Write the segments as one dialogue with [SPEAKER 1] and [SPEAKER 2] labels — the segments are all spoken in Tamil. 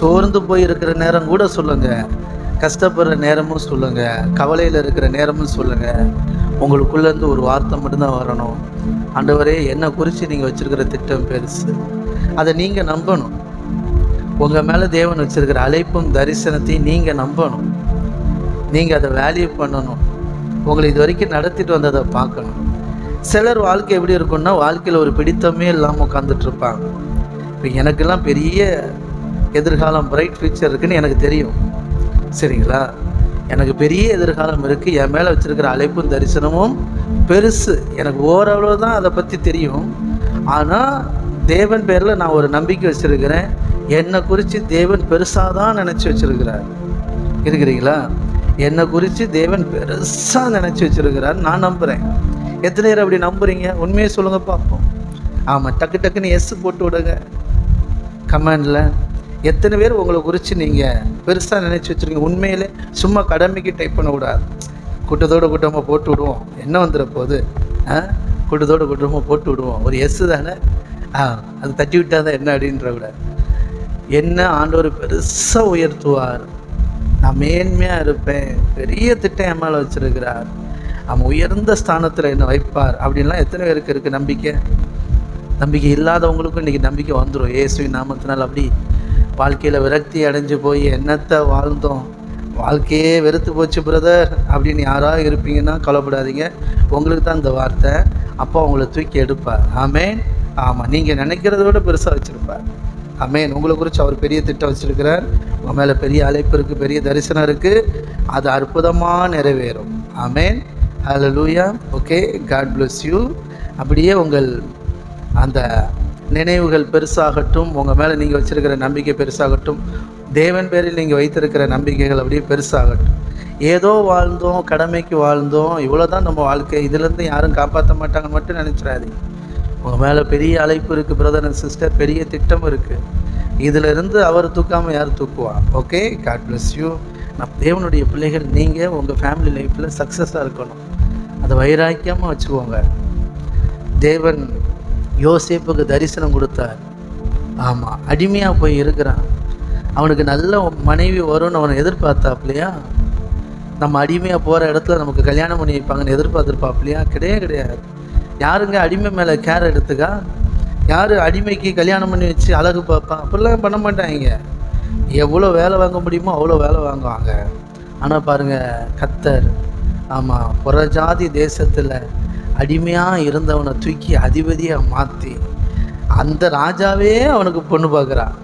[SPEAKER 1] சோர்ந்து போய் இருக்கிற நேரம் கூட சொல்லுங்கள் கஷ்டப்படுற நேரமும் சொல்லுங்கள் கவலையில் இருக்கிற நேரமும் சொல்லுங்கள் உங்களுக்குள்ளேருந்து ஒரு வார்த்தை மட்டும்தான் வரணும். ஆண்டவரே என்னை குறித்து நீங்கள் வச்சுருக்கிற திட்டம் பெருசு. அதை நீங்கள் நம்பணும். உங்கள் மேலே தேவன் வச்சுருக்கிற அழைப்பும் தரிசனத்தையும் நீங்கள் நம்பணும். நீங்கள் அதை வேல்யூ பண்ணணும். உங்களை இது வரைக்கும் நடத்திட்டு வந்ததை பார்க்கணும். சிலர் வாழ்க்கை எப்படி இருக்கும்னா வாழ்க்கையில் ஒரு பிடித்தமே இல்லாமல் உட்காந்துட்ருப்பாங்க இப்போ எனக்கெல்லாம் பெரிய எதிர்காலம் பிரைட் ஃபியூச்சர் இருக்குன்னு எனக்கு தெரியும். சரிங்களா? எனக்கு பெரிய எதிர்காலம் இருக்குது என் மேலே வச்சுருக்கிற அழைப்பும் தரிசனமும் பெருசு. எனக்கு ஓரளவு தான் அதை பற்றி தெரியும். ஆனால் தேவன் பேரில் நான் ஒரு நம்பிக்கை வச்சுருக்கிறேன். என்னை குறித்து தேவன் பெருசாக தான் நினச்சி வச்சுருக்கிறார். இருக்கிறீங்களா என்னை குறித்து தேவன் பெருசாக நினச்சி வச்சுருக்கிறார் நான் நம்புகிறேன் எத்தனை பேர் அப்படி நம்புறீங்க? உண்மையை சொல்லுங்கள் பார்ப்போம். ஆமாம் டக்கு டக்குன்னு எஸ் போட்டு விடுங்க. கமெண்டில் எத்தனை பேர் உங்களை குறித்து நீங்கள் பெருசாக நினச்சி வச்சுருக்கீங்க? உண்மையிலே சும்மா கடமைக்கு டைப் பண்ண கூடாது கூட்டமாக போட்டு விடுவோம். என்ன வந்துட போகுது? ஆ? கூட்டத்தோடு கூட்டமாக போட்டு விடுவோம். ஒரு எஸ் தானே? ஆ அது தட்டி விட்டால் தான் என்ன அப்படின்ற கூட. என்ன ஆண்டவர் பெருசாக உயர்த்துவார். நான் மேன்மையாக இருப்பேன். பெரிய திட்டம் என் மேலே வச்சிருக்கிறார். அவன் உயர்ந்த ஸ்தானத்தில் என்னை வைப்பார். அப்படின்லாம் எத்தனை பேருக்கு இருக்குது நம்பிக்கை? நம்பிக்கை இல்லாதவங்களுக்கும் இன்றைக்கி நம்பிக்கை வந்துடும் இயேசுவின் நாமத்தினால் அப்படி வாழ்க்கையில் விரக்தி அடைஞ்சு போய் என்னத்தை வாழ்ந்தோம்? வாழ்க்கையே வெறுத்து போச்சு பிரதர் அப்படின்னு யாராவது இருப்பீங்கன்னா கவலைப்படாதீங்க. உங்களுக்கு தான் இந்த வார்த்தை. அப்போ அவங்கள தூக்கி எடுப்பார். ஆமேன் ஆமாம் நீங்கள் நினைக்கிறத விட பெருசாக வச்சுருப்பார். அமேன் உங்களை குறித்து அவர் பெரிய திட்டம் வச்சுருக்கிறார். உங்கள் மேலே பெரிய அழைப்பு இருக்குது பெரிய தரிசனம் இருக்குது அது அற்புதமாக நிறைவேறும். Amen hallelujah okay God bless you அப்படியே உங்கள் அந்த நினைவுகள் பெருசாகட்டும் உங்கள் மேலே நீங்கள் வச்சுருக்கிற நம்பிக்கை பெருசாகட்டும் தேவன் பேரில் நீங்கள் வைத்திருக்கிற நம்பிக்கைகள் அப்படியே பெருசாகட்டும். ஏதோ வாழ்ந்தோம் கடமைக்கு வாழ்ந்தோம் இவ்வளோ தான் நம்ம வாழ்க்கை. இதுலேருந்து யாரும் காப்பாற்ற மாட்டாங்கன்னு மட்டும் நினச்சிடாதீங்க. உங்கள் மேலே பெரிய அழைப்பு இருக்குது பிரதர் அண்ட் சிஸ்டர் பெரிய திட்டம் இருக்குது இதிலிருந்து அவர் தூக்காமல் யார் தூக்குவா? ஓகே காட் பிளஸ் யூ நான் தேவனுடைய பிள்ளைகள் நீங்கள் உங்கள் ஃபேமிலி லைஃப்பில் சக்ஸஸாக இருக்கணும். அதை வைராக்கியமாக வச்சுக்கோங்க. தேவன் யோசிப்புக்கு தரிசனம் கொடுத்தார். ஆமாம் அடிமையாக போய் இருக்கிறான். அவனுக்கு நல்ல மனைவி வரும்னு அவனை எதிர்பார்த்தாப்லையா? நம்ம அடிமையாக போகிற இடத்துல நமக்கு கல்யாணம் பண்ணி வைப்பாங்கன்னு எதிர்பார்த்துருப்பாப்லையா? கிடையாது கிடையாது. யாருங்க அடிமை மேலே கேர் எடுத்துக்கா? யார் அடிமைக்கு கல்யாணம் பண்ணி வச்சு அழகு பார்ப்பான் அப்படிலாம் பண்ண மாட்டாங்க. எவ்வளோ வேலை வாங்க முடியுமோ அவ்வளோ வேலை வாங்குவாங்க. ஆனால் பாருங்கள் கத்தர் ஆமாம் புறஜாதி தேசத்தில் அடிமையாக இருந்தவனை தூக்கி அதிபதியாக மாற்றி அந்த ராஜாவே அவனுக்கு பொண்ணு பார்க்குறான்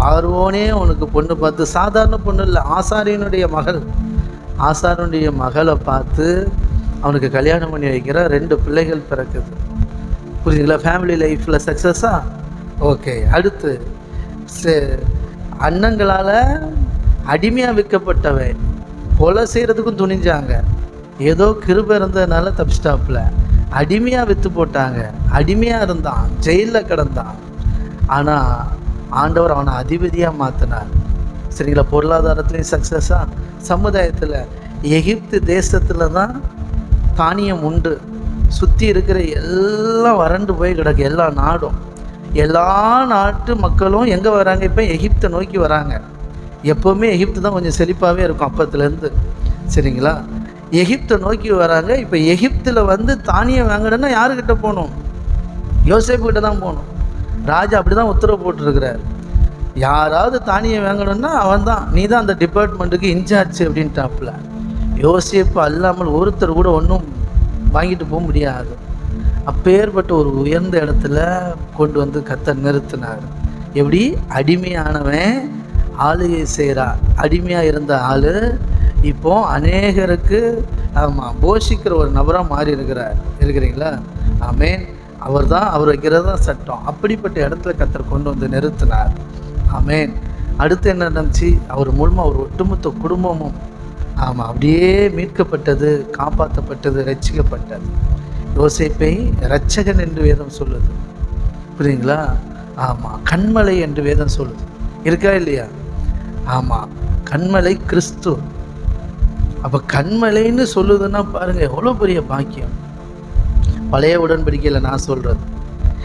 [SPEAKER 1] பார்வோனே அவனுக்கு பொண்ணு பார்த்து சாதாரண பொண்ணு இல்லை ஆசாரியனுடைய மகள். ஆசாரனுடைய மகளை பார்த்து அவனுக்கு கல்யாணம் பண்ணி வைக்கிற ரெண்டு பிள்ளைகள் பிறக்குது. புரியுதுங்களா? ஃபேமிலி லைஃப்பில் சக்ஸஸா ஓகே அடுத்து அண்ணங்களால் அடிமையாக விற்கப்பட்டவன். கொலை செய்கிறதுக்கும் துணிஞ்சாங்க. ஏதோ கிருப இருந்ததுனால தப்பிச்சிட்டாப்புல. அடிமையாக விற்று போட்டாங்க. அடிமையாக இருந்தான். ஜெயிலில் கிடந்தான். ஆனால் ஆண்டவர் அவனை அதிபதியாக மாற்றினார் சரிங்களா? பொருளாதாரத்துலேயும் சக்ஸஸாக சமுதாயத்தில் எகிப்து தேசத்தில் தான் தானியம் உண்டு. சுற்றி இருக்கிற எல்லாம் வறண்டு போய் கிடக்கு. எல்லா நாடும். எல்லா நாட்டு மக்களும் எங்கே வராங்க? இப்போ எகிப்தை நோக்கி வராங்க. எப்போவுமே எகிப்து தான் கொஞ்சம் செழிப்பாகவே இருக்கும் அப்பத்துலேருந்து. சரிங்களா? எகிப்தை நோக்கி வராங்க. இப்போ எகிப்தில் வந்து தானியம் வாங்கணும்னா யாருக்கிட்ட போகணும்? யோசேப்பு கிட்ட தான் போகணும். ராஜா அப்படி தான் உத்தரவு போட்டிருக்கிறார். யாராவது தானியம் வாங்கணும்னா அவன் தான். நீ தான் அந்த டிபார்ட்மெண்ட்டுக்கு இன்சார்ஜ் அப்படின்ட்டாப்புல. யோசேப்பு அல்லாமல் ஒருத்தர் கூட ஒன்றும் வாங்கிட்டு போக முடியாது. அப்பேற்பட்ட ஒரு உயர்ந்த இடத்துல கொண்டு வந்து கத்த நிறுத்தினார். எப்படி? அடிமையானவன் ஆளுகை செய்கிறான். அடிமையாக இருந்த ஆள் இப்போ அநேகருக்கு ஆமாம் போஷிக்கிற ஒரு நபராக மாறி இருக்கிறார் இருக்கிறீங்களா? ஆமேன். அவர் தான் அவர் வைக்கிறது தான் சட்டம். அப்படிப்பட்ட இடத்துல கத்தர் கொண்டு வந்து நிறுத்தினார். ஆமேன். அடுத்து என்ன நடந்துச்சு? அவர் மூலமாக அவர் ஒட்டுமொத்த குடும்பமும் ஆமாம் அப்படியே மீட்கப்பட்டது காப்பாற்றப்பட்டது ரட்சிக்கப்பட்டது. யோசிப்பை ரட்சகன் என்று வேதம் சொல்லுது. புரியுங்களா ஆமாம் கண்மலை என்று வேதம் சொல்லுது. இருக்கா இல்லையா? ஆமாம் கண்மலை கிறிஸ்து. அப்போ கண்மலைன்னு சொல்லுதுன்னா பாருங்கள் எவ்வளோ பெரிய பாக்கியம். பழைய உடன்படிக்கையில் நான் சொல்கிறது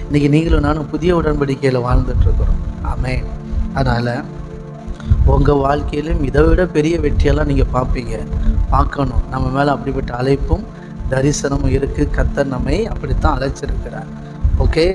[SPEAKER 1] இன்றைக்கி நீங்களும் நானும் புதிய உடன்படிக்கையில் வாழ்ந்துட்டுருக்குறோம். ஆமே அதனால் உங்கள் வாழ்க்கையிலும் இதை விட பெரிய வெற்றியெல்லாம் நீங்கள் பார்ப்பீங்க. பார்க்கணும். நம்ம மேலே அப்படிப்பட்ட அழைப்பும் தரிசனமும் இருக்குது கத்தர் நம்மை அப்படித்தான் அழைச்சிருக்கிறார். ஓகே?